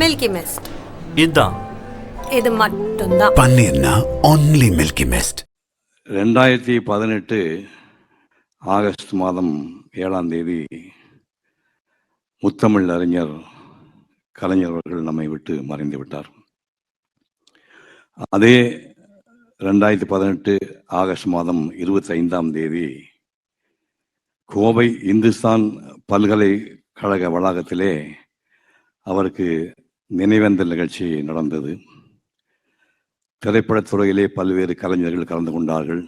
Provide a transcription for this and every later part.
Milky mist இதுதான் இது மட்டும்தான். பன்னீர்னா ஒன்லி மில்கி மிஸ்ட் ரெண்டாயிரத்தி பதினெட்டு ஆகஸ்ட் மாதம் ஏழாம் தேதி முத்தமிழ் அறிஞர் கலைஞர் அவர்கள் நம்மை விட்டு மறைந்து விட்டார். அதே ரெண்டாயிரத்தி பதினெட்டு ஆகஸ்ட் மாதம் இருபத்தி ஐந்தாம் தேதி கோவை இந்துஸ்தான் பல்கலைக்கழக வளாகத்திலே அவருக்கு நினைவேந்தல் நிகழ்ச்சி நடந்தது. திரைப்படத்துறையிலே பல்வேறு கலைஞர்கள் கலந்து கொண்டார்கள்.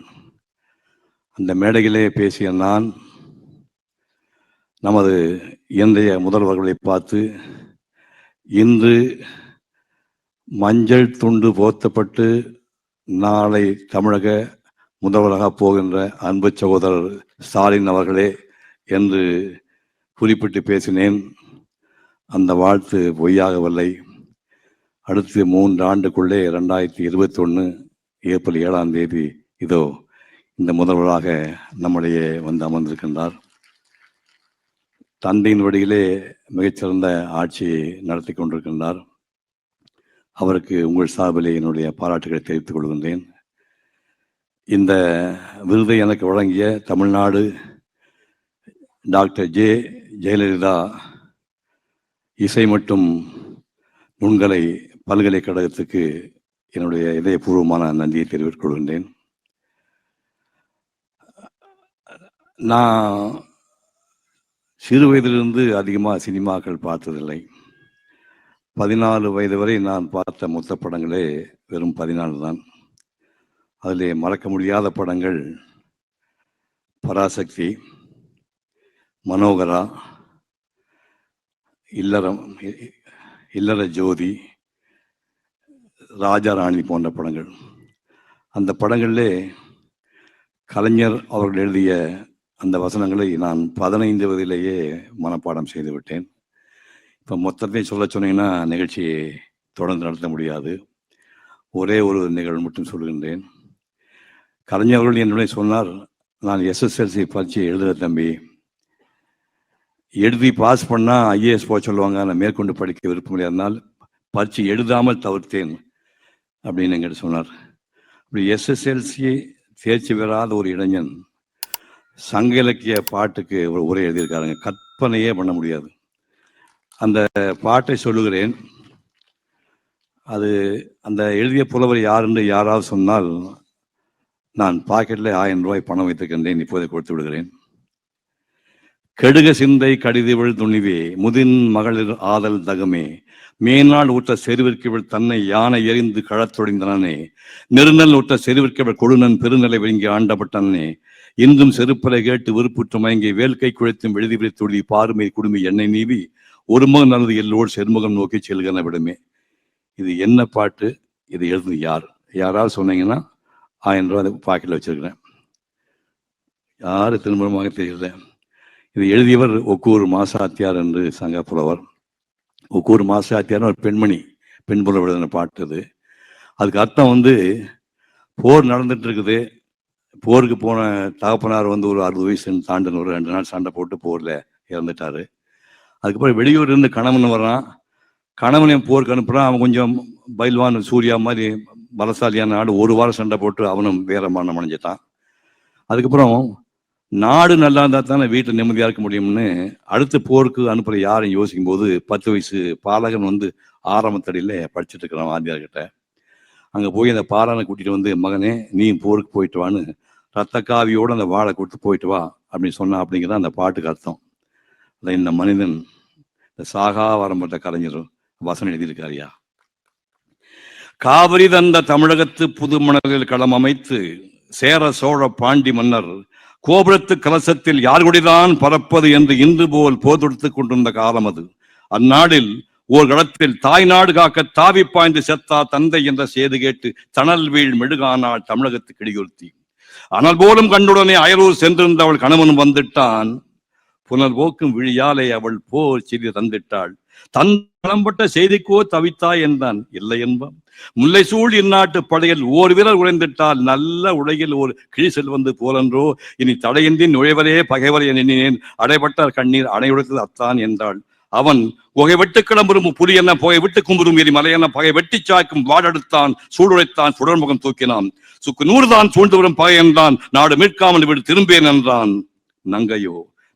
அந்த மேடையிலே பேசிய நான் நமது இன்றைய முதல்வர்களை பார்த்து இன்று மஞ்சள் துண்டு போர்த்தப்பட்டு நாளை தமிழக முதல்வராக போகின்ற அன்பு சகோதரர் ஸ்டாலின் அவர்களே என்று குறிப்பிட்டு பேசினேன். அந்த வாழ்த்து பொய்யாகவில்லை. அடுத்து மூன்று ஆண்டுக்குள்ளே ரெண்டாயிரத்தி இருபத்தி ஒன்று ஏப்ரல் ஏழாம் தேதி இதோ இந்த முதல்வராக நம்முடைய வந்து அமர்ந்திருக்கின்றார். தந்தையின் வழியிலே மிகச்சிறந்த ஆட்சியை நடத்தி கொண்டிருக்கின்றார். அவருக்கு உங்கள் சார்பிலே என்னுடைய பாராட்டுகளை தெரிவித்துக் கொள்கின்றேன். இந்த விருதை எனக்கு வழங்கிய தமிழ்நாடு டாக்டர் ஜே ஜெயலலிதா இசை மற்றும் நுண்கலை பல்கலைக்கழகத்துக்கு என்னுடைய இதயபூர்வமான நன்றியை தெரிவித்துக் கொள்கின்றேன். நான் சிறு வயதிலிருந்து அதிகமாக சினிமாக்கள் பார்த்ததில்லை. பதினாலு வயது வரை நான் பார்த்த மொத்த படங்களே வெறும் பதினாலு தான். அதில் மறக்க முடியாத படங்கள் பராசக்தி மனோகரா இல்லறம் இல்லற ஜோதி ராஜா ராணி போன்ற படங்கள். அந்த படங்களிலே கலைஞர் அவர்கள் எழுதிய அந்த வசனங்களை நான் பதினைந்து வயதிலேயே மனப்பாடம் செய்து விட்டேன். இப்போ மொத்தத்தையும் சொல்ல சொன்னீங்கன்னா நிகழ்ச்சியை தொடர்ந்து நடத்த முடியாது. ஒரே ஒரு நிகழ்வு மட்டும் சொல்கின்றேன். கலைஞர் அவர்கள் என்னுடைய சொன்னார் நான் எஸ்எஸ்எல்சி பரீட்சை எழுதுகிற தம்பி. எழுதி பாஸ் பண்ணால் ஐஏஎஸ் போக சொல்லுவாங்க. நான் மேற்கொண்டு படிக்க விருப்பம் முடியாதனால் பரீட்சை எழுதாமல் தவிர்த்தேன் அப்படின்னு எங்கிட்ட சொன்னார். அப்படி எஸ்எஸ்எல்சி தேர்ச்சி பெறாத ஒரு இளைஞன் சங்க இலக்கிய பாட்டுக்கு ஒரு உரை எழுதியிருக்காருங்க. கற்பனையே பண்ண முடியாது. அந்த பாட்டை சொல்லுகிறேன். அது அந்த எழுதிய புலவர் யாருன்னு யாராவது சொன்னால் நான் பாக்கெட்டில் ஆயிரம் ரூபாய் பணம் வைத்திருக்கின்றேன். இப்போதை கொடுத்து விடுகிறேன். கெடுக சிந்தை கடிதிவள் துணிவே முதின் மகளிர் ஆதல் தகமே. மேனாள் ஊற்ற செருவிற்கிவள் தன்னை யானை எறிந்து களத்தொழிந்தனே நெருநல் ஊற்ற செருவிற்கிவள் கொழுநன் பெருநிலை விழுங்கி ஆண்டப்பட்டனே இன்றும் செருப்பலை கேட்டு விருப்புற்று மயங்கி வேல்கை குழைத்தும் எழுதி விழித்துள்ளி பாருமை குடுமி எண்ணெய் நீவி ஒருமுகம் நல்லது எல்லோடு செருமுகம் நோக்கி செல்கிறன விடுமே. இது என்ன பாட்டு? இது எழுதுனது யார்? யாராவது சொன்னீங்கன்னா ஆயிரம் ரூபாய் பாக்கெட்டில் வச்சிருக்கிறேன். யாரு திருமணமாக தெரியல இது எழுதியவர் ஒக்கூர் மாசாத்தியார் என்று சங்க புலவர் ஒக்கூர் மாசாத்தியார்னு ஒரு பெண்மணி பெண் புலவர் எழுதின பாட்டு இது அதுக்கு அர்த்தம் வந்து போர் நடந்துட்டு இருக்குது போருக்கு போன தகப்பனார் வந்து ஒரு அறுபது வயசு தாண்டின ஒரு ரெண்டு நாள் சண்டை போட்டு போரில் இறந்துட்டாரு. அதுக்கப்புறம் வெளியூர் இருந்து கணவன் வர்றான் கணவனையும் போருக்கு அனுப்புகிறான் அவன் கொஞ்சம் பைல்வான் சூர்யா மாதிரி பலசாலியான நாடு ஒரு வாரம் சண்டை போட்டு அவனும் வேற மரணம் அடைஞ்சிட்டான். அதுக்கப்புறம் நாடு நல்லா இருந்தால் தானே வீட்டில் நிம்மதியாக இருக்க முடியும்னு அடுத்த போருக்கு அனுப்புகிற யாரும் யோசிக்கும் போது பத்து வயசு பாலகன் வந்து ஆரம்பத்தடியில் படிச்சுட்டு இருக்கிறான் வாத்தியார்கிட்ட அங்கே போய் அந்த பாலனை கூட்டிகிட்டு வந்து மகனே நீ போருக்கு போயிட்டு வான்னு ரத்த காவியோடு அந்த வாழை கொடுத்து போயிட்டு வா அப்படின்னு சொன்னா அப்படிங்கிறத அந்த பாட்டுக்கு அர்த்தம். அதை இந்த மனிதன் இந்த சாகா வரம்பட்ட கலைஞர் வசனம் எழுதியிருக்காருயா காவிரி தந்த தமிழகத்து புது மணலில் களம் அமைத்து சேர சோழ பாண்டி மன்னர் கோபுரத்து கலசத்தில் யார்குடிதான் பறப்பது என்று இன்று போல் போதொடுத்துக் கொண்டிருந்த காலம் அது. அந்நாளில் ஓர் கடத்தில் தாய் நாடு காக்க தாவி பாய்ந்து செத்தா தந்தை என்ற செய்து கேட்டு தணல் வீழ் மெழுகானாள் தமிழகத்து கிடியொருத்தி அனல் போலும் கண்டுடனே அயலூர் சென்றிருந்த அவள் கணவன் வந்துட்டான். புனல் போக்கும் விழியாலே அவள் போர் செய்தி தந்திட்டாள். தன் பட்ட செய்திக்கோ தவித்தாய் என்றான் இல்லை என்பான். முல்லை சூழ் இந்நாட்டு படையில் ஓர் வீரர் உழைந்திட்டால் நல்ல உலகில் ஒரு கிழி செல்வந்து போலன்றோ இனி தடையின்றி நுழைவரே பகைவர் எண்ணினேன். அடைபட்ட கண்ணீர் அணையுடைத்தது அத்தான் என்றாள். அவன் புகை வெட்டு கிளம்பும் புலி என்ன புகை விட்டு கும்புறும் எரி மலை என்ன பகை வெட்டி சாய்க்கும் வாடெடுத்தான் சூடுரைத்தான் சுடர்முகம் தூக்கினான். சுக்கு நூறுதான் சூழ்ந்து வரும் பகை என்றான் நாடு மீட்காமல் விடு திரும்பேன் என்றான். நங்கையோ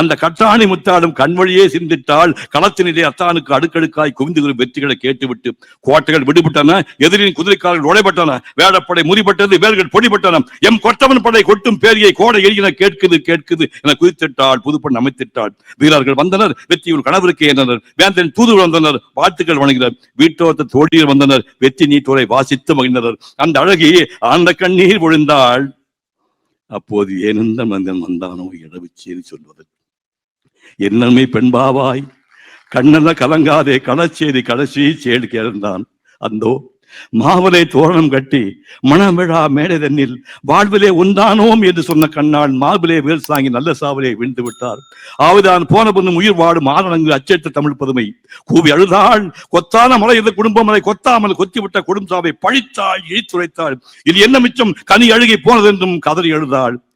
அந்த கட்டாணி முத்தாடும் கண்வழியே சிந்திட்டால் களத்தினிலே அத்தானுக்கு அடுக்கடுக்காய் குவிந்து வரும் வெற்றிகளை கேட்டுவிட்டு கோட்டைகள் விடுபட்டன. எதிரின் குதிரைக்காரர்கள் உடைப்பட்டன வேடப்படை முறிபட்டது வேல்கள் பொடிபட்டன. எம் கொட்டவன் படை கொட்டும் பேரியை கோடை எரியின கேட்குது கேட்குது என குதித்திட்டால் புதுப்பண் அமைத்திட்டாள். வீரர்கள் வந்தனர் வெற்றியுள் கணவருக்கு ஏறினர் வேந்தன் தூது வந்தனர் வாழ்த்துக்கள் வணங்கினர் வீட்டோத்த தோழியர் வந்தனர் வெற்றி நீட்டோரை வாசித்து மகிழ்ந்தனர். அந்த அழகி அந்த கண்ணீர் விழுந்தாள். அப்போது ஏனெந்த மந்தன் வந்தானோ இடவுச்சேரி சொல்வது. என்னன்மை பெண்பாவாய் கண்ணல்ல கலங்காதே கடச்சேரி கடைசி சேடு கேழ்ந்தான் அந்தோ மாவலை தோரணம் கட்டி மணவிழா மேடை தன்னில் வாழ்விலே உண்டானோம் என்று சொன்ன கண்ணால் மாவிலே வேல் சாங்கி நல்ல சாவலே விழுந்து விட்டார். ஆவுதான் போன பொண்ணும் உயிர் வாடும் ஆரணங்கு அச்சேட்ட தமிழ் பதுமை. கூவி அழுதாள் கொத்தான மலை இந்த குடும்பம் மலை கொத்தாமல் கொத்திவிட்ட குடும்சாவை பழித்தாள் இழித்துரைத்தாள். இது என்ன மிச்சம்? கனி அழுகி போனதென்றும் கதறி அழுதாள்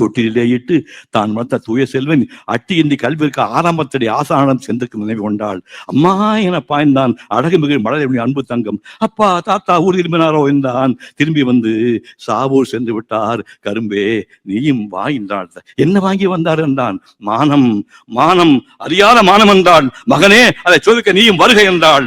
தொட்டிலே இட்டு தான் வளர்த்த தூய செல்வன் அட்டியின்றி கல்விற்கு ஆரம்பத்தடி ஆசானம் சென்றுக்கு நினைவு கொண்டாள். அம்மா என பாய்ந்தான் அழகு மிகு மலரை அன்பு தங்கம். அப்பா தாத்தா ஊர் திரும்பினாரோ என்றான். திரும்பி வந்து சாவூர் சென்று விட்டார். கரும்பே நீயும் வா என்றாள் என்ன வாங்கி வந்தார் என்றான். மானம் மானம் அறியாத மானம் என்றாள். மகனே அதை சோதிக்க நீயும் வருகை என்றாள்.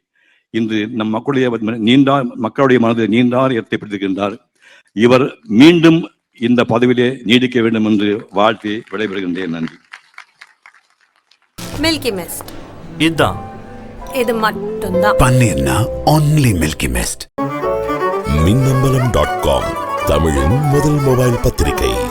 இன்று நம் மக்களுடைய நீண்டா மக்களுடைய மனதில் நீண்டார் ஏற்படுத்துகின்றார் இவர் மீண்டும் இந்த பதவியிலே நீடிக்க வேண்டும் என்று வாழ்த்தி விடைபெறுகின்றேன். நன்றி. மில்கி மிஸ்ட் இதுதான் இது மட்டும்தான். பன்னீர்னா only milky mist. Minnambalam dot com தமிழின் முதல் மொபைல் பத்திரிகை.